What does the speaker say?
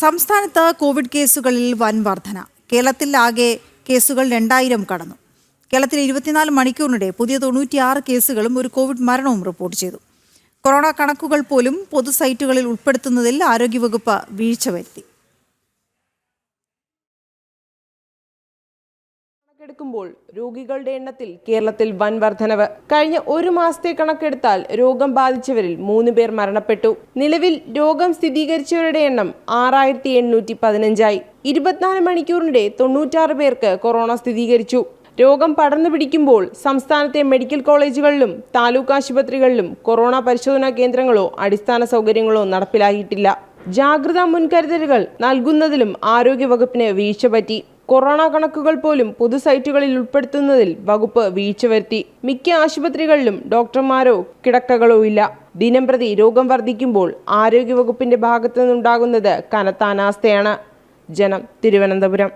സംസ്ഥാനത്ത് കോവിഡ് കേസുകളിൽ വൻ വർധന. കേരളത്തിൽ ആകെ കേസുകൾ രണ്ടായിരം കടന്നു. കേരളത്തിൽ ഇരുപത്തിനാല് മണിക്കൂറിനിടെ പുതിയ തൊണ്ണൂറ്റിയാറ് കേസുകളും ഒരു കോവിഡ് മരണവും റിപ്പോർട്ട് ചെയ്തു. കൊറോണ കണക്കുകൾ പോലും പൊതു സൈറ്റുകളിൽ ഉൾപ്പെടുത്തുന്നതിൽ ആരോഗ്യവകുപ്പ് വീഴ്ച വരുത്തി. കണക്കെടുക്കുമ്പോൾ രോഗികളുടെ എണ്ണത്തിൽ കേരളത്തിൽ വൻ വർധനവ്. കഴിഞ്ഞ ഒരു മാസത്തെ കണക്കെടുത്താൽ രോഗം ബാധിച്ചവരിൽ മൂന്ന് പേർ മരണപ്പെട്ടു. നിലവിൽ രോഗം സ്ഥിരീകരിച്ചവരുടെ എണ്ണം ആറായിരത്തി എണ്ണൂറ്റി പതിനഞ്ചായി. ഇരുപത്തിനാല് മണിക്കൂറിനിടെ തൊണ്ണൂറ്റാറ് പേർക്ക് കൊറോണ സ്ഥിരീകരിച്ചു. രോഗം പടർന്നു പിടിക്കുമ്പോൾ സംസ്ഥാനത്തെ മെഡിക്കൽ കോളേജുകളിലും താലൂക്ക് ആശുപത്രികളിലും കൊറോണ പരിശോധനാ കേന്ദ്രങ്ങളോ അടിസ്ഥാന സൗകര്യങ്ങളോ നടപ്പിലാക്കിയിട്ടില്ല. ജാഗ്രതാ മുൻകരുതലുകൾ നൽകുന്നതിലും ആരോഗ്യവകുപ്പിന് വീഴ്ച പറ്റി. കൊറോണ കണക്കുകൾ പോലും പൊതു സൈറ്റുകളിൽ ഉൾപ്പെടുത്തുന്നതിൽ വകുപ്പ് വീഴ്ച വരുത്തി. മിക്ക ആശുപത്രികളിലും ഡോക്ടർമാരോ കിടക്കകളോ ഇല്ല. ദിനം പ്രതി രോഗം വർദ്ധിക്കുമ്പോൾ ആരോഗ്യവകുപ്പിന്റെ ഭാഗത്തു നിന്നുണ്ടാകുന്നത് കനത്ത അനാസ്ഥയാണ്. ജനം തിരുവനന്തപുരം.